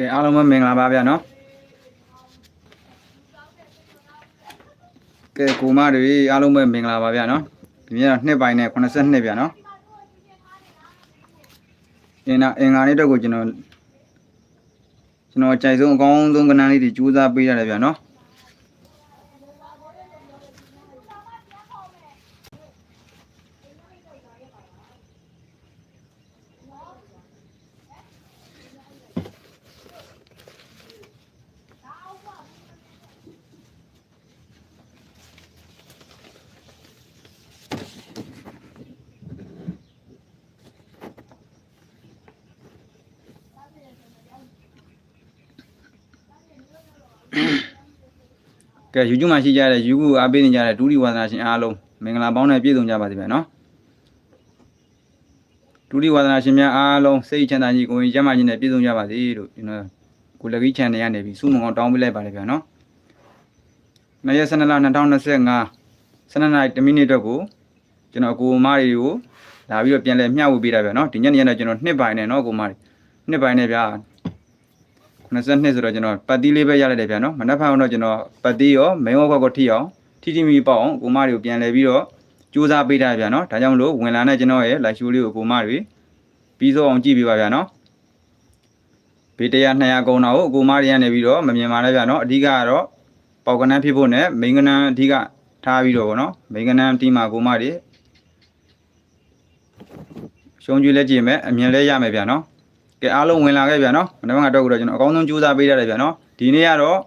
ကဲအားလုံးပဲမင်္ဂလာပါဗျာနော်ကဲကိုမတွေအားလုံးပဲမင်္ဂလာပါဗျာနော်ဒီနေ့ကနှစ်ပိုင်းနဲ့82ဗျာနော်အင်းနာအင်္ဂါလေးတော့ကိုကျွန်တော်ကျွန်တော်ကြိုက်ဆုံးအကောင်းဆုံးကဏ္ဍလေးတွေကြိုးစားပေးရတယ်ဗျာနော် ကဲ YouTube မှာရှိကြတဲ့ YouTube အားပေးနေကြတဲ့ဒုတိဝါသနာရှင်အားလုံးမင်္ဂလာပေါင်းနဲ့ပြည့်စုံကြပါစေဗျာနော်ဒုတိဝါသနာရှင်များအားလုံးစိတ်ချမ်းသာကြီးကိုယ်ရင်ကျန်းမာခြင်းနဲ့ပြည့်စုံကြပါစေလို့ကျွန်တော်ကိုလကြီး channel ကနေပြီးစုမုံအောင်တောင်းပေးလိုက်ပါတယ်ဗျာနော်နေ့ရက်12လ2025 12နာရီ1မိနစ်အတွက်ကိုကျွန်တော်ကိုမားတွေကိုလာပြီးတော့ပြန်လဲမျှဝေပေးတာဗျာနော်ဒီညနေရက်တော့ကျွန်တော်နှစ်ပိုင်းနဲ့နော်ကိုမားတွေနှစ်ပိုင်းနဲ့ဗျာ 92ဆိုတော့ကျွန်တော်ပတ်တီးလေးပဲရလိုက်တယ်ဗျာနော်မနက်ဖြန်တော့ကျွန်တော်ပတ်တီးရောမင်းဝက်ခွက်ကိုထိအောင်ထိထိမိမိပေါက်အောင်ကိုမတွေကိုပြန်လဲပြီးတော့စူးစမ်းပေးတာဗျာနော်ဒါကြောင့်မလို့ဝင်လာတဲ့ကျွန်တော်ရဲ့ live show လေးကိုကိုမတွေပြီးဆုံးအောင်ကြည့်ပေးပါဗျာနော်ဘေးတရား200ကုန်းတာကိုကိုမတွေကနေပြီးတော့မမြင်ပါနဲ့ဗျာနော်အဓိကကတော့ပေါက်ကနန်းဖြစ်ဖို့နဲ့မိန်ကနန်းအဓိကထားပြီးတော့ဗောနော်မိန်ကနန်းတီးမှာကိုမတွေရှုံးကြည့်လက်ကြည့်မယ်အမြင်လဲရမယ်ဗျာနော် ကဲအားလုံးဝင်လာခဲ့ဗျာနော်မနေ့ကတော့ကတော့ကျွန်တော်အကောင်းဆုံးကြိုးစားပေးရတယ်ဗျာနော်ဒီနေ့ကတော့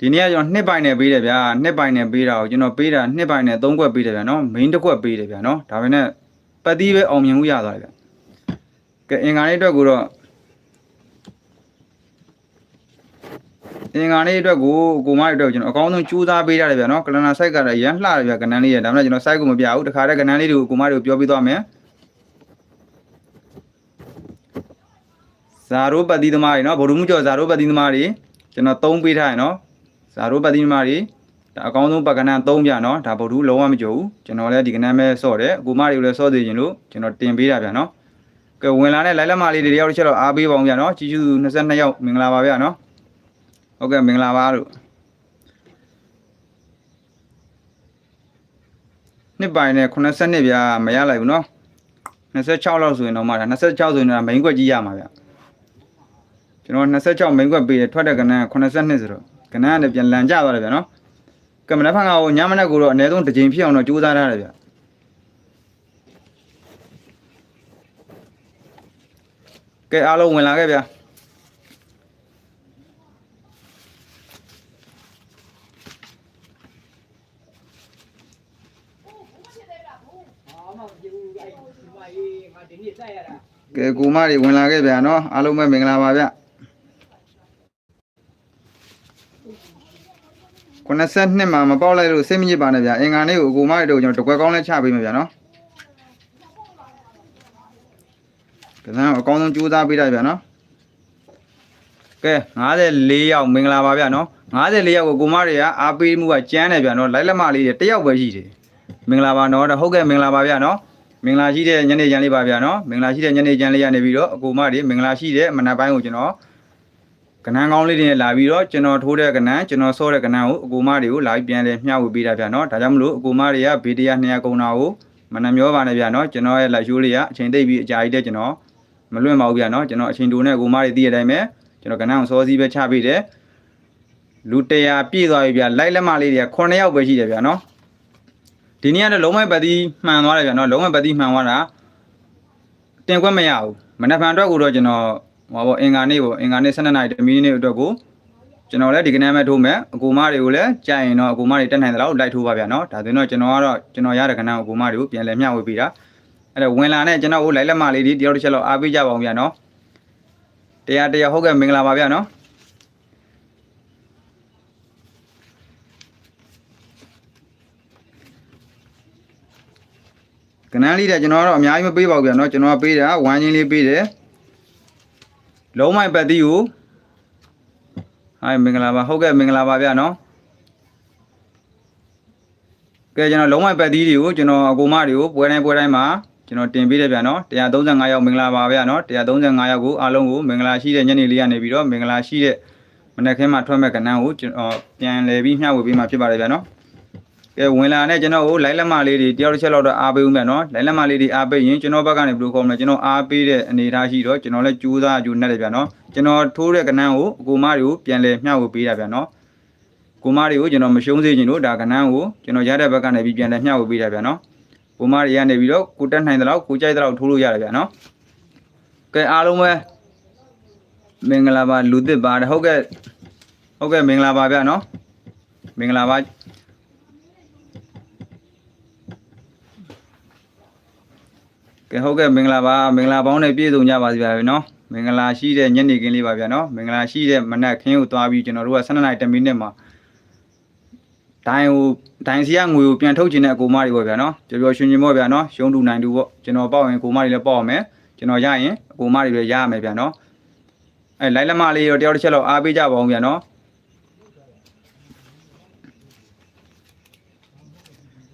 ဒီနေ့ကကျွန်တော်နှစ်ပိုင်နဲ့ပေးတယ်ဗျာနှစ်ပိုင်နဲ့ပေးတာကိုကျွန်တော်ပေးတာနှစ်ပိုင်နဲ့သုံးခွက်ပေးတယ်ဗျာနော် main တစ်ခွက်ပေးတယ်ဗျာနော်ဒါပေမဲ့ပတ်တီးပဲအောင်မြင်မှုရသွားတယ်ဗျာကဲအင်္ဂါလေးအတွက်ကိုတော့အင်္ဂါလေးအတွက်ကိုကိုမလေးအတွက်ကျွန်တော်အကောင်းဆုံးကြိုးစားပေးရတယ်ဗျာနော်ကလနာ site ကတော့ရမ်းလှတယ်ဗျာကဏ္ဍလေးရဒါမှမဟုတ်ကျွန်တော် site ကိုမပြဘူးတခါတည်းကဏ္ဍလေးတွေကိုကိုမလေးကိုပြောပြသွားမယ် ဇာရိုးပတ်သီးသမားတွေနော်ဗုဒ္ဓမှုကျော်ဇာရိုးပတ်သီးသမားတွေကျွန်တော်သုံးပေးထားရနော်ဇာရိုးပတ်သီးသမားတွေဒါအကောင်းဆုံးပကဏသုံးပြနော်ဒါဗုဒ္ဓလုံးဝမကြုံဘူးကျွန်တော်လည်းဒီကဏမဲ့ဆော့တယ်အကူမတွေကိုလည်းဆော့သေးခြင်းလို့ကျွန်တော်တင်ပေးတာဗျာနော်ကဲဝင်လာတဲ့လိုက်လက်မလေးတွေတယောက်တစ်ချက်တော့အားပေးပါအောင်ဗျာနော်ကြီးကျူး22ယောက်မင်္ဂလာပါဗျာနော်ဟုတ်ကဲ့မင်္ဂလာပါလို့နှစ်ပိုင်းနဲ့80နှစ်ဗျာမရလိုက်ဘူးနော်26လောက်ဆိုရင်တော့မှဒါ26ဆိုရင်တော့ main ွက်ကြီးရမှာဗျာ ကျွန်တော်26မိန်ခွက်ပေးတယ်ထွက်တဲ့ကဏ္ဍ82ဆိုတော့ကဏ္ဍကနေပြန်လန်ကျသွားတယ်ဗျာနော်ကမ္မနဖန်ကဟိုညမနက်ကိုတော့အနည်းဆုံးတစ်ချိန်ဖြစ်အောင်တော့ကြိုးစားထားတယ်ဗျာကဲအားလုံးဝင်လာခဲ့ဗျာကဲကိုမတွေဝင်လာခဲ့ဗျာနော်အားလုံးပဲမင်္ဂလာပါဗျ 92မှာမပေါက်လိုက်လို့စိတ်မညစ်ပါနဲ့ဗျာအင်္ဂါနေ့ကိုအကူမတွေတို့ကျွန်တော်တကွက်ကောင်းလဲချပေးမယ်ဗျာနော်ကဲအကောင်းဆုံးကြိုးစားပေးလိုက်ဗျာနော်ကဲ54ယောက်မင်္ဂလာပါဗျာနော်54ယောက်ကိုကိုမတွေကအားပေးမှုကကျန်းတယ်ဗျာနော်လိုက်လက်မလေးတွေတယောက်ပဲရှိတယ်မင်္ဂလာပါနော်ဟုတ်ကဲ့မင်္ဂလာပါဗျာနော်မင်္ဂလာရှိတဲ့ညနေချမ်းလေးပါဗျာနော်မင်္ဂလာရှိတဲ့ညနေချမ်းလေးရနေပြီးတော့အကူမတွေမင်္ဂလာရှိတဲ့မနက်ပိုင်းကိုကျွန်တော် ကဏ္ဍကောင်းလေးတွေနဲ့လာပြီးတော့ကျွန်တော်ထိုးတဲ့ကဏ္ဍကျွန်တော်ဆော့တဲ့ကဏ္ဍကိုအကူမတွေကိုလာပြီးပြန်လဲမျှဝေပေးတာဗျာနော်ဒါကြောင့်မလို့အကူမတွေကဗီဒီယို200ကုန်းတာကိုမနှမျောပါနဲ့ဗျာနော်ကျွန်တော်ရဲ့လက်ရှိုးလေးကအချိန်သိပ်ပြီးအကြာကြီးတဲ့ကျွန်တော်မလွင့်ပါဘူးဗျာနော်ကျွန်တော်အချိန်တိုနဲ့အကူမတွေသိရတဲ့အတိုင်းပဲကျွန်တော်ကဏ္ဍကိုစောစီးပဲချပေးတယ်လူ100ပြည့်သွားပြီဗျာလိုက်လက်မလေးတွေက9ယောက်ပဲရှိတယ်ဗျာနော်ဒီနေ့ကတော့လုံးဝပတ်သီးမှန်သွားတယ်ဗျာနော်လုံးဝပတ်သီးမှန်သွားတာတင်ခွက်မရဘူးမနက်ဖြန်အတွက်ကိုတော့ကျွန်တော် ဟောပေါ့အင်္ဂါနေ့ပေါ့အင်္ဂါနေ့12နာရီတမီးနေ့အတွက်ကိုကျွန်တော်လည်းဒီကနေ့မှထိုးမယ်အကူမတွေကိုလည်းကြိုက်ရင်တော့အကူမတွေတက်နိုင်သလားလိုက်ထိုးပါဗျာနော်ဒါဆိုရင်တော့ကျွန်တော်ကတော့ကျွန်တော်ရတဲ့ကဏ္ဍအကူမတွေကိုပြန်လည်မျှဝေပေးတာအဲ့တော့ဝင်လာနဲ့ကျွန်တော်ကိုလိုက်လက်မလေးဒီတယောက်တစ်ချက်လောက်အားပေးကြပါအောင်ဗျာနော်တရားတရားဟုတ်ကဲ့မင်္ဂလာပါဗျာနော်ကဏ္ဍလေးတဲ့ကျွန်တော်ကတော့အများကြီးမပေးပါဘူးဗျာနော်ကျွန်တော်ကပေးတာဝမ်းချင်းလေးပေးတယ် လုံးမိုင်ပတ်တိကိုဟိုင်မင်္ဂလာပါဟုတ်ကဲ့မင်္ဂလာပါဗျာနော်ကဲကျွန်တော်လုံးမိုင်ပတ်တိတွေကိုကျွန်တော်အကူမတွေကိုပွဲတိုင်းပွဲတိုင်းမှာကျွန်တော်တင်ပေးတယ်ဗျာနော်135ရောက်မင်္ဂလာပါဗျာနော်135ရောက်ကိုအားလုံးကိုမင်္ဂလာရှိတဲ့ညနေလေးကနေပြီးတော့မင်္ဂလာရှိတဲ့မနက်ခင်းမှာထွက်မဲ့ကဏ္ဍကိုကျွန်တော်ပြန်လည်ပြီးမျှဝေပေးမှာဖြစ်ပါတယ်ဗျာနော် ကဲဝင်လာတဲ့ကျွန်တော်ကိုလိုက်လက်မလေးတွေတယောက်တစ်ချက်လောက်တော့အားပေးဦးမယ်နော်လိုက်လက်မလေးတွေအားပေးရင်ကျွန်တော်ဘက်ကနေဘယ်လိုခေါ်မလဲကျွန်တော်အားပေးတဲ့အနေအထားရှိတော့ကျွန်တော်လည်းကြိုးစားကြိုးနဲ့တယ်ဗျာနော်ကျွန်တော်ထိုးတဲ့ကဏ္ဍကိုအကူမတွေကိုပြန်လည်မျှဝေပေးတာဗျာနော်ကိုမတွေကိုကျွန်တော်မရှုံးစေချင်လို့ဒါကဏ္ဍကိုကျွန်တော်ရတဲ့ဘက်ကနေပြီးပြန်လဲမျှဝေပေးတာဗျာနော်ကိုမတွေကနေပြီးတော့ကိုတက်နိုင်တဲ့လောက်ကိုကြိုက်တဲ့လောက်ထိုးလို့ရတယ်ဗျာနော်ကဲအားလုံးပဲမင်္ဂလာပါလူသစ်ပါတယ်ဟုတ်ကဲ့ဟုတ်ကဲ့မင်္ဂလာပါဗျာနော်မင်္ဂလာပါ ကဲဟုတ်ကဲ့မင်္ဂလာပါမင်္ဂလာပေါင်းနဲ့ပြည့်စုံကြပါစေဗျာနော်မင်္ဂလာရှိတဲ့ညနေခင်းလေးပါဗျာနော်မင်္ဂလာရှိတဲ့မနက်ခင်းကိုသွားပြီးကျွန်တော်တို့က12နာရီ10မိနစ်မှာဒိုင်ကိုဒိုင်စီကငွေကိုပြန်ထုတ်ခြင်းတဲ့အကူမတွေပေါ့ဗျာနော်ပျော်ပျော်ရွှင်ရွှင်ပေါ့ဗျာနော်ရှုံးတူနိုင်တူပေါ့ကျွန်တော်ပေါက်ရင်အကူမတွေလည်းပေါက်အောင်မယ်ကျွန်တော်ရရင်အကူမတွေလည်းရရမယ်ဗျာနော်အဲလိုက်လက်မလေးတော့တယောက်တစ်ချက်လောက်အားပေးကြပါအောင်ဗျာနော်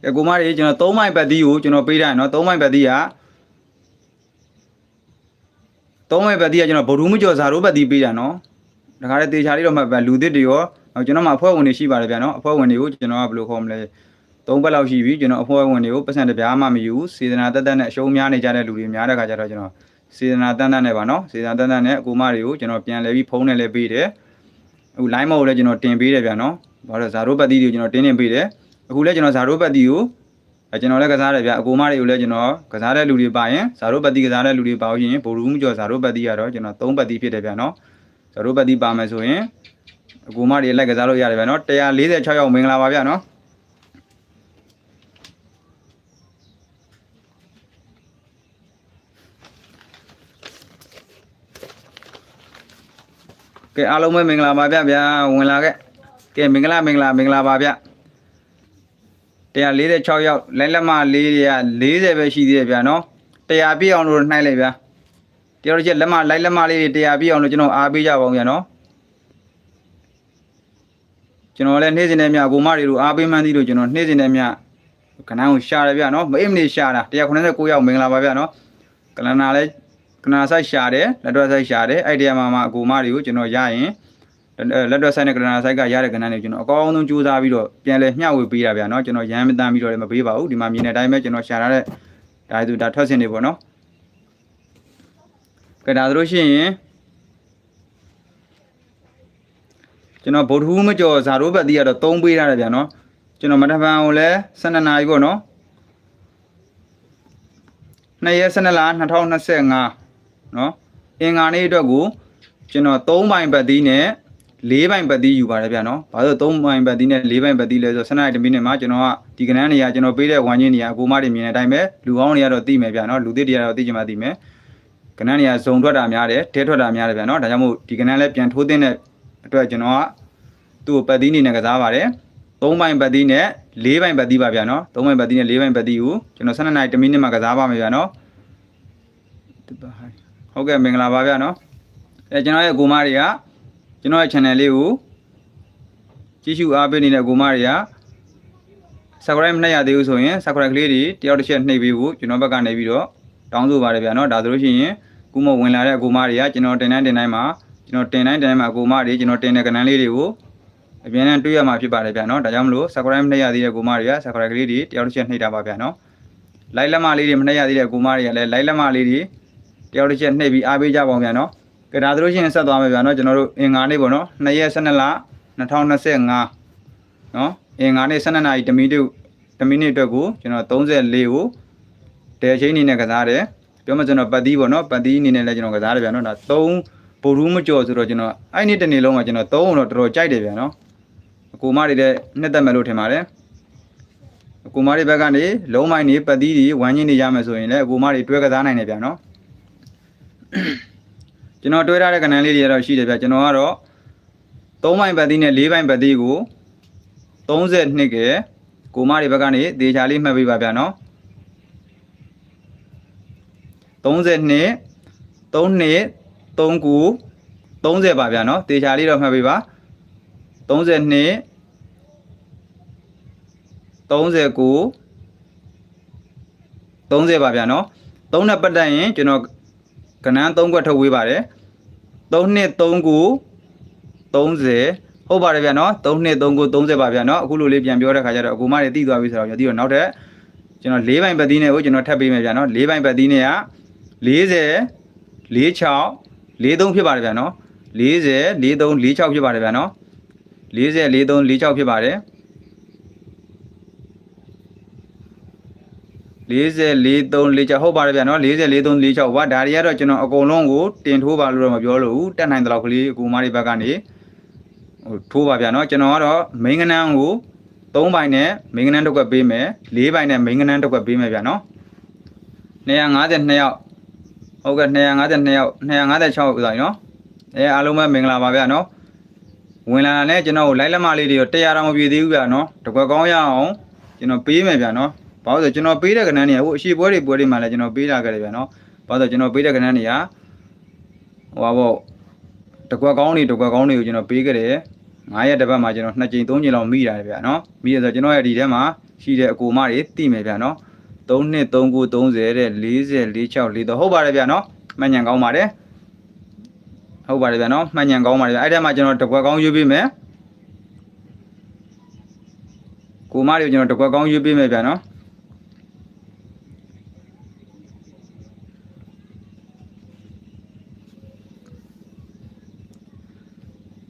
အကူမတွေကျွန်တော်3မိုင်ပတ်သီးကိုကျွန်တော်ပေးထားရင်နော်3မိုင်ပတ်သီးက 3မိုင်ပတ်သီးကကျွန်တော်ဗုဒ္ဓမကျော်ဇာတို့ပတ်သီးပေးတာနော်ဒါကြတဲ့တေချာလေးတော့မှတ်ပါလူသစ်တွေရောဟုတ်ကျွန်တော်မှအဖွဲ့ဝင်တွေရှိပါတယ်ဗျာနော်အဖွဲ့ဝင်တွေကိုကျွန်တော်ကဘယ်လိုခေါ်မလဲသုံးပတ်လောက်ရှိပြီကျွန်တော်အဖွဲ့ဝင်တွေကိုပတ်စံတစ်ပြားမှမယူဘူးစေတနာတက်တက်နဲ့အရှုံးများနေကြတဲ့လူတွေများတဲ့ခါကျတော့ကျွန်တော်စေတနာတက်တက်နဲ့ပါနော်စေတနာတက်တက်နဲ့အကူမတွေကိုကျွန်တော်ပြန်လဲပြီးဖုန်းနဲ့လဲပေးတယ်အခု line မဟုတ်လည်းကျွန်တော်တင်ပေးတယ်ဗျာနော်ဘာလို့ဇာရိုးပတ်တီးတွေကိုကျွန်တော်တင်းတင်ပေးတယ်အခုလည်းကျွန်တော်ဇာရိုးပတ်တီးကို အဲကျွန်တော်လည်းကစားတယ်ဗျာအကူမတွေကိုလည်းကျွန်တော်ကစားတဲ့လူတွေပါရင်ဇာရိုးပတ်တီးကစားတဲ့လူတွေပါလို့ရှိရင်ဘိုလ်ရူးမကျော်ဇာရိုးပတ်တီးကတော့ကျွန်တော်၃ပတ်တီးဖြစ်တယ်ဗျာနော်ဇာရိုးပတ်တီးပါမယ်ဆိုရင်အကူမတွေလိုက်ကစားလို့ရတယ်ဗျာနော်146ရောက်မင်္ဂလာပါဗျာနော်ကဲအားလုံးပဲမင်္ဂလာပါဗျဗျာဝင်လာခဲ့ကဲမင်္ဂလာမင်္ဂလာမင်္ဂလာပါဗျ 146ရောက်လက်လက်မလေးတွေက40ပဲရှိသေးတယ်ဗျာနော်100ပြည့်အောင်လို့နှိုက်လိုက်ဗျာတယောက်တစ်ချက်လက်မလိုက်လက်မလေးတွေ100ပြည့်အောင်လို့ကျွန်တော်အားပေးကြပါအောင်ဗျာနော်ကျွန်တော်လည်းနေ့စဉ်နဲ့မြကိုမတွေတို့အားပေးမှန်းသီးလို့ကျွန်တော်နေ့စဉ်နဲ့မြကနန်းကိုရှာတယ်ဗျာနော်မအိမ်မနေရှာတာ189ရောက်မင်္ဂလာပါဗျာနော်ကလနာလည်းကနာဆိုင်ရှာတယ်လက်တော့ဆိုင်ရှာတယ်အဲ့ဒီမှာမှအကိုမတွေကိုကျွန်တော်ရရင် လက်တော့ဆိုင်နဲ့ကလနာဆိုင်ကရတဲ့ကနန်းတွေကျွန်တော်အကောင်းဆုံးကြိုးစားပြီးတော့ပြန်လဲမျှဝေပေးတာဗျာနော်ကျွန်တော်ရမ်းမတမ်းပြီးတော့လည်းမပေးပါဘူးဒီမှာမြင်တဲ့အတိုင်းပဲကျွန်တော်ရှာထားတဲ့ဒါသူဒါထွက်စင်တွေပေါ့နော်ကဲဒါဆိုလို့ရှိရင်ကျွန်တော်ဗုဒ္ဓဟူးမကျော်ဇာရိုးဘက်တီးကတော့3ပေးထားတယ်ဗျာနော်ကျွန်တော်မထဖန်ကိုလည်း12နာရီပေါ့နော်2ရက်12လ2025နော်အင်္ဂါနေ့အတွက်ကိုကျွန်တော်3ပိုင်ဘက်တီးနဲ့ 4ပိုင်ဘက်တီးယူပါတယ်ဗျာနော်ဘာလို့3ပိုင်ဘက်တီးနဲ့4ပိုင်ဘက်တီးလဲဆိုတော့12နာရီတမိနစ်မှာကျွန်တော်ကဒီကနန်းနေရာကျွန်တော်ပေးတဲ့ဝိုင်းချင်းနေရာအကိုမတွေမြင်တဲ့အတိုင်းပဲလူကောင်းတွေကတော့သိမယ်ဗျာနော်လူသစ်တွေကတော့သိချင်မှသိမယ်ကနန်းနေရာဇုံထွက်တာများတယ်တဲထွက်တာများတယ်ဗျာနော်ဒါကြောင့်မို့ဒီကနန်းလည်းပြန်ထိုးတဲ့အတွက်ကျွန်တော်ကသူ့ကိုပတ်သီးနေနဲ့ကစားပါတယ်၃ပိုင်ပတ်သီးနဲ့၄ပိုင်ပတ်သီးပါဗျာနော်၃ပိုင်ပတ်သီးနဲ့၄ပိုင်ပတ်သီးကိုကျွန်တော်12နာရီ1မိနစ်မှာကစားပါမယ်ဗျာနော်ဟုတ်ကဲ့မင်္ဂလာပါဗျာနော်အဲကျွန်တော်ရဲ့ကိုမတွေက ကျွန်တော်ရဲ့ channel လေးကိုကြည့်ရှုအားပေးနေတဲ့ကိုမတွေက subscribe မနှိပ်ရသေးဘူးဆိုရင် subscribe ကလေးတွေတယောက်တစ်ချက်နှိပ်ပေးဖို့ကျွန်တော်ဘက်ကနေပြီးတော့တောင်းဆိုပါတယ်ဗျာနော်ဒါဆိုလို့ရှိရင်ခုမှဝင်လာတဲ့ကိုမတွေကကျွန်တော်တင်တိုင်းတင်တိုင်းမှာကျွန်တော်တင်တိုင်းတင်တိုင်းမှာကိုမတွေကျွန်တော်တင်တဲ့ကဏ္ဍလေးတွေကိုအပြန်နဲ့တွေ့ရမှာဖြစ်ပါတယ်ဗျာနော်ဒါကြောင့်မလို့ subscribe မနှိပ်ရသေးတဲ့ကိုမတွေက subscribe ကလေးတွေတယောက်တစ်ချက်နှိပ်တာပါဗျာနော် like လက်မလေးတွေမနှိပ်ရသေးတဲ့ကိုမတွေကလည်း like လက်မလေးတွေတယောက်တစ်ချက်နှိပ်ပြီးအားပေးကြပါအောင်ဗျာနော် ကဲဒါဆိုလို့ရှိရင်ဆက်သွားမယ်ဗျာနော်ကျွန်တော်တို့အင်္ဂါနေ့ပေါ့နော်2ရက်12လ2025နော်အင်္ဂါနေ့12နာရီ1မိနစ်1မိနစ်အတွက်ကိုကျွန်တော်34ကိုတဲချင်းအနေနဲ့ကစားတယ်ပြောမှကျွန်တော်ပတ်သီးပေါ့နော်ပတ်သီးအနေနဲ့လည်းကျွန်တော်ကစားတယ်ဗျာနော်ဒါ3ပိုရူးမကြော်ဆိုတော့ကျွန်တော်အဲ့နေ့တစ်နေ့လုံးမှာကျွန်တော်3တော့တော်တော်ကြိုက်တယ်ဗျာနော်အကူမတွေလည်းနှစ်သက်မယ်လို့ထင်ပါတယ်အကူမတွေဘက်ကနေလုံးမိုင်းနေပတ်သီးတွေဝမ်းချင်းနေရမယ်ဆိုရင်လည်းအကူမတွေတွဲကစားနိုင်တယ်ဗျာနော် ကျွန်တော်တွဲထားတဲ့ကဏ္ဍလေးတွေကတော့ရှိတယ်ဗျာကျွန်တော်ကတော့3မိုင်ပတ်သီးနဲ့4မိုင်ပတ်သီးကို32ကဲကိုမတွေဘက်ကနေဒေချာလေးမှတ်ပေးပါဗျာနော်32 32 39 30ပါဗျာနော်ဒေချာလေးတော့မှတ်ပေးပါ32 39 30ပါဗျာနော်3နဲ့ပတ်သက်ရင်ကျွန်တော် ကဏ္ဍ3ခွက်ထုတ်ဝေးပါတယ်3နှစ်3ခု30ဟုတ်ပါတယ်ဗျာနော်3နှစ်3ခု30ပါဗျာနော်အခုလိုလေးပြန်ပြောတဲ့ခါကျတော့အကူမတွေတိသွားပြီဆိုတော့ညတိတော့နောက်ထပ်ကျွန်တော်၄ဘိုင်ပတ်သီးနဲ့ကိုကျွန်တော်ထပ်ပေးမယ်ဗျာနော်၄ဘိုင်ပတ်သီးနဲ့က40 46 43ဖြစ်ပါတယ်ဗျာနော်40 43 46ဖြစ်ပါတယ်ဗျာနော်40 43 46ဖြစ်ပါတယ် 40 43 46ဟုတ်ပါတယ်ဗျာနော်40 43 46ပါဒါတွေကတော့ကျွန်တော်အကုန်လုံးကိုတင်ထိုးပါလို့တော့မပြောလို့ဘူးတက်နိုင်တဲ့လောက်ကလေးအကူမတွေဘက်ကနေဟိုထိုးပါဗျာနော်ကျွန်တော်ကတော့မိန်းကနန်းကို3ဘိုင်နဲ့မိန်းကနန်းတစ်ခွက်ပေးမယ်4ဘိုင်နဲ့မိန်းကနန်းတစ်ခွက်ပေးမယ်ဗျာနော်252ယောက်ဟုတ်ကဲ့252ယောက်256ဥစားနော်အဲအားလုံးပဲမင်္ဂလာပါဗျာနော်ဝင်လာတာနဲ့ကျွန်တော်ကိုလိုက်လက်မလေးတွေတော့100တောင်မပြည့်သေးဘူးဗျာနော်တစ်ခွက်ကောင်းရအောင်ကျွန်တော်ပေးမယ်ဗျာနော် ဘာလို့လဲဆိုကျွန်တော်ပေးတဲ့ကဏ္ဍနေဟိုအရှိပွဲတွေပွဲတွေမှာလည်းကျွန်တော်ပေးတာကြတယ်ဗျာနော်ဘာလို့လဲကျွန်တော်ပေးတဲ့ကဏ္ဍနေကဟိုပါပေါ့တကွက်ကောင်းတွေတကွက်ကောင်းတွေကိုကျွန်တော်ပေးခဲ့တယ်9ရက်တစ်ပတ်မှာကျွန်တော်2ကြိမ်3ကြိမ်လောက်မိတာလေဗျာနော်မိရဆိုကျွန်တော်ရဲ့ဒီထဲမှာရှိတဲ့အကူမတွေတိမယ်ဗျာနော်3နှစ်3ခု30တဲ့40 46 4တော့ဟုတ်ပါတယ်ဗျာနော်မှန်ညံကောင်းပါတယ်ဟုတ်ပါတယ်ဗျာနော်မှန်ညံကောင်းပါတယ်ဗျာအဲ့ထဲမှာကျွန်တော်တကွက်ကောင်းရွေးပေးမယ်ကိုမတွေကိုကျွန်တော်တကွက်ကောင်းရွေးပေးမယ်ဗျာနော်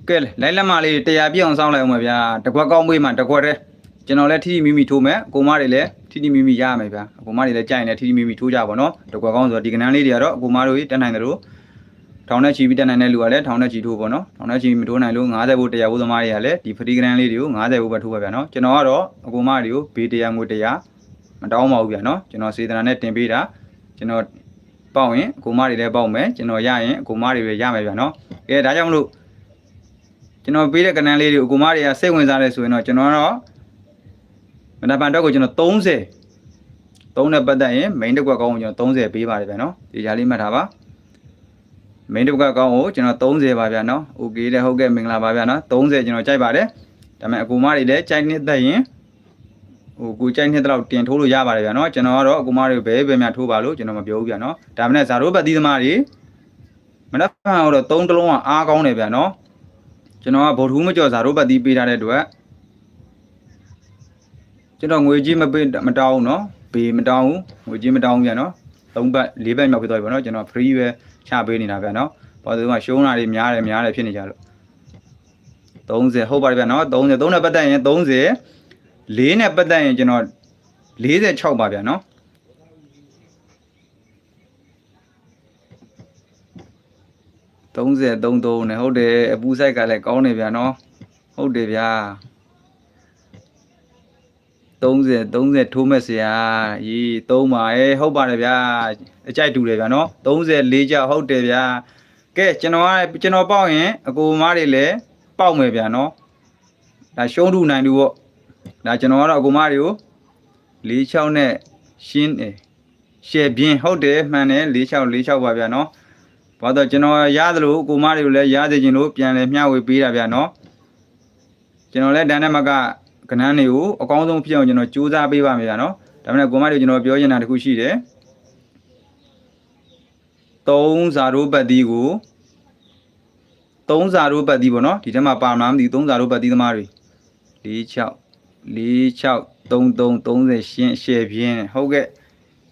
ကဲလိုက်လက်မလေးတရားပြည့်အောင်စောင်းလိုက်အောင်ပါဗျာတကွက်ကောင်းပေးမှတကွက်တည်းကျွန်တော်လည်းထီထီမိမိထိုးမယ်အကိုမတွေလည်းထီထီမိမိရရမယ်ဗျာအကိုမတွေလည်းကြိုက်ရင်လည်းထီထီမိမိထိုးကြပါတော့တကွက်ကောင်းဆိုတော့ဒီကနန်းလေးတွေကတော့အကိုမတို့တက်နိုင်တယ်လို့ထောင်နဲ့ချီပြီးတက်နိုင်တဲ့လူကလည်းထောင်နဲ့ချီထိုးပါတော့ထောင်နဲ့ချီမထိုးနိုင်လို့90ဘို့တရားဘို့သမားတွေကလည်းဒီဖရီကနန်းလေးတွေကို90ဘို့ပဲထိုးပါဗျာနော်ကျွန်တော်ကတော့အကိုမတွေကိုဘေးတရားငွေတရားမတောင်းပါဘူးဗျာနော်ကျွန်တော်စေတနာနဲ့တင်ပေးတာကျွန်တော်ပေါက်ရင်အကိုမတွေလည်းပေါက်မယ်ကျွန်တော်ရရင်အကိုမတွေပဲရမယ်ဗျာနော်ကဲဒါကြောင့်မလို့ ကျွန်တော်ပေးတဲ့ကဏ္ဍလေးတွေကိုအကူမတွေကစိတ်ဝင်စားတယ်ဆိုရင်တော့ကျွန်တော်တော့မနက်ဖြန်တော့ကိုကျွန်တော်30 3နဲ့ပတ်သက်ရင် main တစ်ခွက်ကောင်းကိုကျွန်တော်30ပေးပါတယ်ဗျာနော်ဒီကြားလေးမှတ်ထားပါ main တစ်ခွက်ကောင်းကိုကျွန်တော်30ပါဗျာနော် okay တဲ့ဟုတ်ကဲ့မင်္ဂလာပါဗျာနော်30ကျွန်တော်ကြိုက်ပါတယ်ဒါပေမဲ့အကူမတွေလည်းကြိုက်နေသက်ရင်ဟိုကိုကြိုက်နေတဲ့လောက်တင်ထိုးလို့ရပါတယ်ဗျာနော်ကျွန်တော်ကတော့အကူမတွေကိုဘဲဘဲများထိုးပါလို့ကျွန်တော်မပြောဘူးဗျာနော်ဒါပေမဲ့ဇာရိုးပတ်သီးသမားတွေမနက်ဖြန်တော့3တလုံးကအားကောင်းတယ်ဗျာနော် ကျွန်တော်ကဗော်ထူးမကျော်စာတို့ပတ်သီးပေးထားတဲ့အတွက်ကျွန်တော်ငွေကြီးမပေးမတောင်းနော်ဘေးမတောင်းငွေကြီးမတောင်းပြန်နော်၃ဘတ်၄ဘတ်မြောက်ဖြစ်သွားပြီပေါ့နော်ကျွန်တော် free ပဲချပေးနေတာဗျာနော်ဘာလို့လဲရှုံးတာတွေများတယ်များတယ်ဖြစ်နေကြလို့30ဟုတ်ပါတယ်ဗျာနော်30 3နဲ့ပတ်သက်ရင်30 4နဲ့ပတ်သက်ရင်ကျွန်တော်46ပါဗျာနော် 33 3နဲ့ဟုတ်တယ်အပူဆိုင်ကလည်းကောင်းတယ်ဗျာနော်ဟုတ်တယ်ဗျာ30 30ထိုးမဲ့ဆရာရေ3ပါရဲ့ဟုတ်ပါတယ်ဗျာအကြိုက်တူတယ်ဗျာနော်34ကြဟုတ်တယ်ဗျာကဲကျွန်တော်ကကျွန်တော်ပေါက်ရင်အကိုမားတွေလည်းပေါက်မယ်ဗျာနော်ဒါရှုံးတူနိုင်တူပေါ့ဒါကျွန်တော်ကတော့အကိုမားတွေကို46နဲ့ရှင်းရှယ်ပြင်းဟုတ်တယ်မှန်တယ်46 46ပါဗျာနော် ဘာတော့ကျွန်တော်ရတယ်လို့ကိုမတွေကိုလည်းရစေခြင်းလို့ပြန်လဲမျှဝေပေးတာဗျာနော်ကျွန်တော်လည်းတန်းတဲ့မကကနန်းတွေကိုအကောင်းဆုံးဖြစ်အောင်ကျွန်တော်ကြိုးစားပေးပါမယ်ဗျာနော်ဒါပေမဲ့ကိုမတွေကိုကျွန်တော်ပြောချင်တာတစ်ခုရှိတယ်သုံးဇာရိုးပတ်တီးကိုသုံးဇာရိုးပတ်တီးပေါ့နော်ဒီထဲမှာပါမလားမသိဘူးသုံးဇာရိုးပတ်တီးသမားတွေ၄6၄6 33 30ရှင်းရှယ်ပြင်းဟုတ်ကဲ့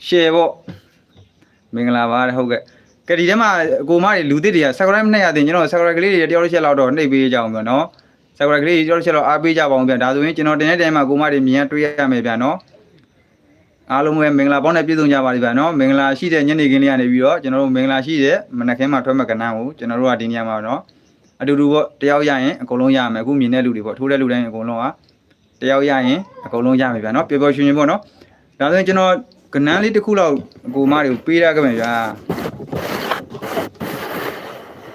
ရှယ်ပေါ့မင်္ဂလာပါဟုတ်ကဲ့ ကဲဒီထဲမှာအကိုမတွေလူသစ်တွေက subscribe မနှိပ်ရသေးရင်ကျွန်တော် subscribe ကလေးတွေတယောက်တစ်ချက်လောက်တော့နှိပ်ပေးကြအောင်ဗျာနော် subscribe ကလေးတွေတယောက်တစ်ချက်လောက်အားပေးကြပါအောင်ဗျာဒါဆိုရင်ကျွန်တော်တင်တဲ့တိုင်မှာအကိုမတွေမြင်ရတွေ့ရမယ်ဗျာနော်အားလုံးပဲမင်္ဂလာပေါင်းနဲ့ပြည့်စုံကြပါလိမ့်ဗျာနော်မင်္ဂလာရှိတဲ့ညနေခင်းလေးကနေပြီးတော့ကျွန်တော်တို့မင်္ဂလာရှိတဲ့မနက်ခင်းမှာထွက်မဲ့ကဏ္ဍကိုကျွန်တော်တို့ကဒီနေရာမှာနော်အတူတူပေါ့တယောက်ရရင်အကုန်လုံးရမယ်အခုမြင်တဲ့လူတွေပေါ့ထိုးတဲ့လူတိုင်းအကုန်လုံးကတယောက်ရရင်အကုန်လုံးရမယ်ဗျာနော်ပျော်ပျော်ရွှင်ရွှင်ပေါ့နော်ဒါဆိုရင်ကျွန်တော်ကဏ္ဍလေးတစ်ခုလောက်အကိုမတွေကိုပေးရခဲ့မယ်ဗျာ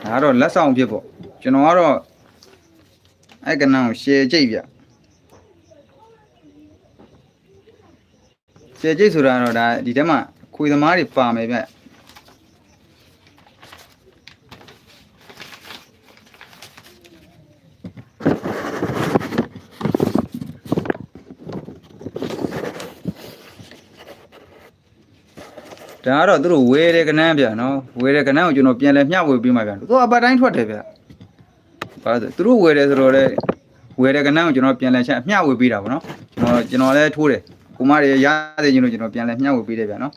ဒါကတော့လက်ဆောင်ဖြစ်ပေါ့ကျွန်တော်ကတော့အဲ့ကနန်းကို share ကြိတ်ဗျ share ကြိတ်ဆိုတာကတော့ဒါဒီထဲမှာခွေသမားတွေပါမယ်ဗျ ဒဒါကတော့သူတို့ဝယ်တဲ့ကနန်းဗျာနော်ဝယ်တဲ့ကနန်းကိုကျွန်တော်ပြန်လဲမျှဝေပေးမှာဗျာသူကအပတ်တိုင်းထွက်တယ်ဗျာဘာလို့လဲသူတို့ဝယ်တယ်ဆိုတော့လေဝယ်တဲ့ကနန်းကိုကျွန်တော်ပြန်လဲချက်မျှဝေပေးတာဗောနော်ကျွန်တော်ကျွန်တော်လည်းထိုးတယ်ကိုမတွေရတဲ့ချင်းလို့ကျွန်တော်ပြန်လဲမျှဝေပေးတယ်ဗျာနော်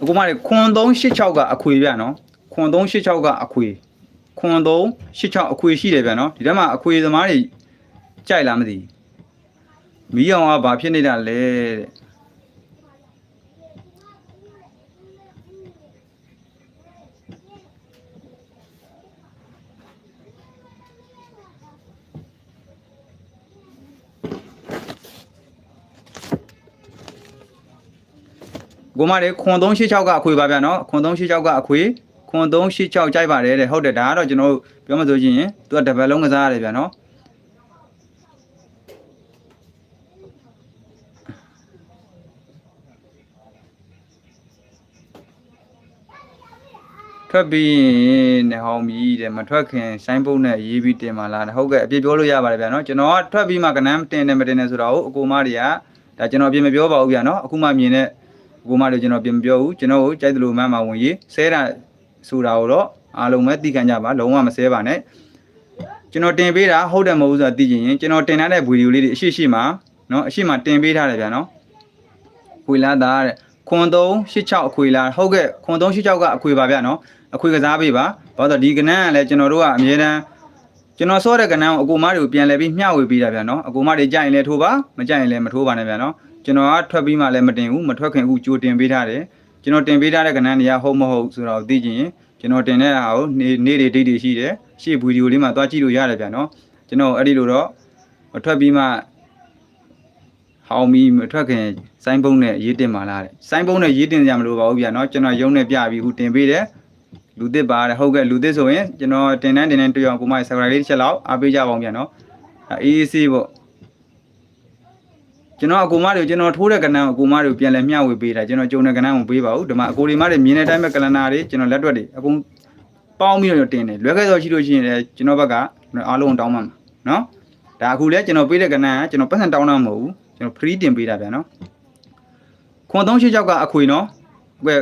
အကူမတွေခွန်386ကအခွေဗျာနော်ခွန်386ကအခွေ ခွန်386အခွေရှိတယ်ဗျာနော်ဒီထဲမှာအခွေသမားတွေကြိုက်လားမသိဘူးမီးအောင်ကဘာဖြစ်နေတာလဲတဲ့ကိုမတွေခွန်386ကအခွေပါဗျာနော်ခွန်386ကအခွေ ခွန်386ကြိုက်ပါတယ်တဲ့ဟုတ်တယ်ဒါကတော့ကျွန်တော်တို့ပြောမှဆိုရင်သူကတပတ်လုံးကစားရတယ်ဗျာနော်ထွက်ပြီးရင်တဲ့ဟောင်းပြီတဲ့မထွက်ခင်ဆိုင်းပုတ်နဲ့ရေးပြီးတင်มาလားတဲ့ဟုတ်ကဲ့အပြစ်ပြောလို့ရပါတယ်ဗျာနော်ကျွန်တော်ကထွက်ပြီးမှကနန်းတင်တယ်မတင်တယ်ဆိုတာကိုအကူမတွေကဒါကျွန်တော်အပြစ်မပြောပါဘူးဗျာနော်အခုမှမြင်တဲ့အကူမတွေကျွန်တော်ပြင်မပြောဘူးကျွန်တော်ကိုကြိုက်တယ်လို့မှန်းမှဝင်ရေးဆဲတာ ဆိုတာကိုတော့အားလုံးပဲသိခံကြပါလုံးဝမဆဲပါနဲ့ကျွန်တော်တင်ပေးတာဟုတ်တယ်မဟုတ်ဘူးဆိုတာသိချင်ရင်ကျွန်တော်တင်ထားတဲ့ဗီဒီယိုလေးတွေအရှိရှိမှာနော်အရှိမှာတင်ပေးထားတယ်ဗျာနော်ခွေလာတာတဲ့ခွန်386အခွေလာဟုတ်ကဲ့ခွန်386ကအခွေပါဗျာနော်အခွေကစားပေးပါဘာလို့လဲဒီကနန်းကလည်းကျွန်တော်တို့ကအမြဲတမ်းကျွန်တော်စောတဲ့ကနန်းကိုအကူမတွေကိုပြန်လဲပြီးမျှဝေပေးတာဗျာနော်အကူမတွေကြိုက်ရင်လည်းထိုးပါမကြိုက်ရင်လည်းမထိုးပါနဲ့ဗျာနော်ကျွန်တော်ကထွက်ပြီးမှလည်းမတင်ဘူးမထွက်ခင်အခုကြိုတင်ပေးထားတယ် ကျွန်တော်တင်ပေးထားတဲ့ကဏ္ဍတွေကဟုတ်မဟုတ်ဆိုတာကိုသိချင်ရင်ကျွန်တော်တင်တဲ့ဟာကိုနေနေတွေဒိတ်တွေရှိတယ်ရှေ့ဗီဒီယိုလေးမှာသွားကြည့်လို့ရတယ်ဗျာနော်ကျွန်တော်အဲ့ဒီလိုတော့မထွက်ပြီးမှဟောင်းပြီးမထွက်ခင်စိုင်းပုံးနဲ့ရေးတင်ပါလားတဲ့စိုင်းပုံးနဲ့ရေးတင်ကြမလို့ပါဘူးဗျာနော်ကျွန်တော်ရုံးနဲ့ပြပြီးဟိုတင်ပေးတယ်လူသစ်ပါတဲ့ဟုတ်ကဲ့လူသစ်ဆိုရင်ကျွန်တော်တင်တန်းတင်တန်းတွေ့အောင်ကိုမ subscribe လေးတစ်ချက်လောက်အားပေးကြပါအောင်ဗျာနော် AAC ပေါ့ ကျွန်တော်အကူမတွေကိုကျွန်တော်ထိုးတဲ့ကဏ္ဍကိုအကူမတွေကိုပြန်လဲမျှဝေပေးတာကျွန်တော်ကြုံတဲ့ကဏ္ဍကိုပေးပါဦးဒီမှာအကူတွေမတွေမြင်တဲ့အတိုင်းပဲကလနာတွေကျွန်တော်လက်တွက်တွေအကုန်ပေါင်းပြီးတော့တင်တယ်လွယ်ခဲ့သောရှိလို့ရှိရင်လည်းကျွန်တော်ဘက်ကအားလုံးတောင်းမှမှာနော်ဒါအခုလဲကျွန်တော်ပေးတဲ့ကဏ္ဍကကျွန်တော်ပတ်စံတောင်းတာမဟုတ်ဘူးကျွန်တော် free တင်ပေးတာဗျာနော်ခွန်386ကအခွေနော်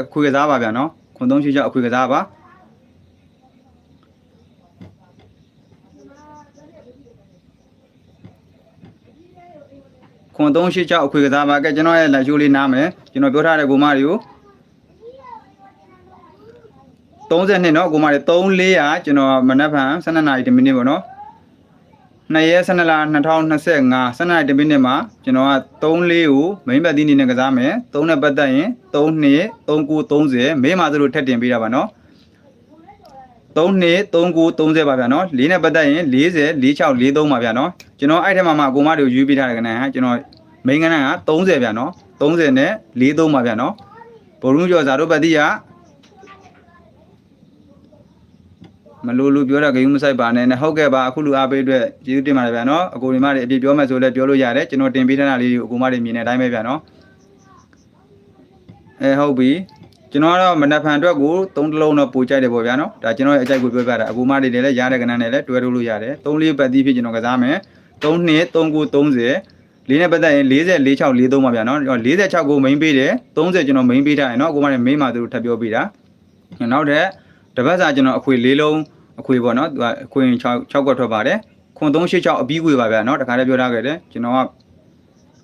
အခွေကစားပါဗျာနော်ခွန်386အခွေကစားပါ ခွန်386အခွေကစားပါကဲကျွန်တော်ရဲ့လက်ချိုးလေးနားမယ်ကျွန်တော်ပြောထားတဲ့ကိုမတွေကို32เนาะကိုမတွေ3400ကျွန်တော်မနက်ဖြန်12နာရီ10မိနစ်ပေါ့နော်2ရက်12လ2025 12ရက်တစ်မိနစ်မှာကျွန်တော်က3လေးကိုမိမ့်ဘက်သီးနေနဲ့ကစားမယ်3နဲ့ပတ်သက်ရင်3နှစ်3930မေးမှာသလိုထက်တင်ပေးတာပါနော် 3နှစ်3930ပါဗျာနော်4နဲ့ပတ်သက်ရင်40 4643ပါဗျာနော်ကျွန်တော်အဲ့ထက်မှာမှအကုန်မတွေကိုယူပေးထားတဲ့ကဏ္ဍဟန်ကျွန်တော်မိန်းကဏ္ဍက30ဗျာနော်30နဲ့43ပါဗျာနော်ဘုံလုံးကျော်စာတို့ပတ်တိကမလို့လို့ပြောတာဂိမ်းမဆိုင်ပါနဲ့နဲ့ဟုတ်ကဲ့ပါအခုလူအားပေးအတွက်ကျေးဇူးတင်ပါတယ်ဗျာနော်အကိုဒီမတွေအပြည့်ပြောမယ်ဆိုလည်းပြောလို့ရတယ်ကျွန်တော်တင်ပေးထားတာလေးကိုအကိုမတွေမြင်တဲ့အတိုင်းပဲဗျာနော်အဲဟုတ်ပြီ ကျွန်တော်ကတော့မနက်ဖြန်အတွက်ကို၃တလုံးတော့ပို့ကြိုက်တယ်ပေါ့ဗျာနော်ဒါကျွန်တော်ရဲ့အကြိုက်ကိုပြောပြတာအကူမတွေလည်းရတဲ့ကဏ္ဍနဲ့လည်းတွဲထုတ်လို့ရတယ်၃လေးပတ်သီးဖြစ်ကျွန်တော်ကစားမယ်၃နှစ်၃9 30လေးနဲ့ပတ်သက်ရင်40 46 43ပါဗျာနော်46ကိုမိန်ပေးတယ်30ကျွန်တော်မိန်ပေးထားရင်နော်အကူမတွေမိန်မှသူတို့ထပ်ပြောပေးတာနောက်တဲ့တပတ်စာကျွန်တော်အခွေ၄လုံးအခွေပေါ့နော်သူကအခွေ6 6ကွက်ထွက်ပါတယ်ခွန်386အပြီးခွေပါဗျာနော်တခါတည်းပြောထားခဲ့တယ်ကျွန်တော်က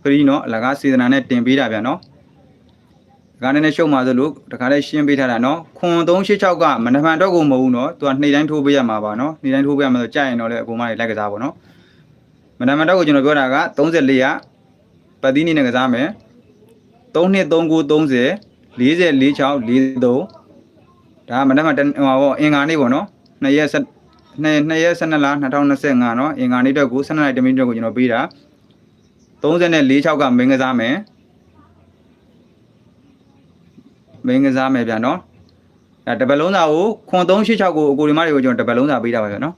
ဖရီနော်အလကားစေတနာနဲ့တင်ပေးတာဗျာနော် ခါနဲ့နဲ့ရှုပ်မှာဆိုလို့တခါလဲရှင်းပေးထားတာနော်ခွန်386ကမနှမှန်တော့ကိုမဟုတ်ဘူးနော်သူကနေ့တိုင်းထိုးပေးရမှာပါနော်နေ့တိုင်းထိုးပေးရမှာဆိုကြိုက်ရင်တော့လေအကုန်မလေးလိုက်ကစားပါနော်မနှမှန်တော့ကိုကျွန်တော်ပြောတာက34ကပတ်သီးနေနဲ့ကစားမယ်3နှစ်39 30 44 43ဒါကမနှမှန်ဟိုပေါ့အင်္ဂါနေ့ပေါ့နော်နှစ်ရက်နှစ်နှစ်ရက်12လ2025နော်အင်္ဂါနေ့အတွက်ကို12လတမင်းအတွက်ကိုကျွန်တော်ပေးတာ34 6ကမင်းကစားမယ် မင်းကစားမယ်ဗျာနော်အဲတပတ်လုံးစာကိုခွန်386ကိုအကိုဒီမတွေကိုကျွန်တော်တပတ်လုံးစာပေးတာပါဗျာနော်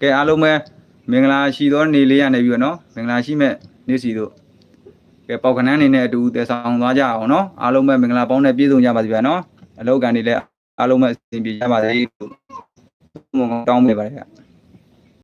ကဲအားလုံးပဲမင်္ဂလာရှိသောနေ့လေးရနေပြီဗျာနော်မင်္ဂလာရှိမဲ့နေ့စီတို့ကဲပေါကနန်းနေနဲ့အတူတည်ဆောင်သွားကြအောင်နော်အားလုံးပဲမင်္ဂလာပေါင်းနဲ့ပြည့်စုံကြပါစေဗျာနော်အလောက်ကန်တွေလည်းအားလုံးပဲအဆင်ပြေကြပါစေလို့တောင်းပေးပါတယ်ဗျာ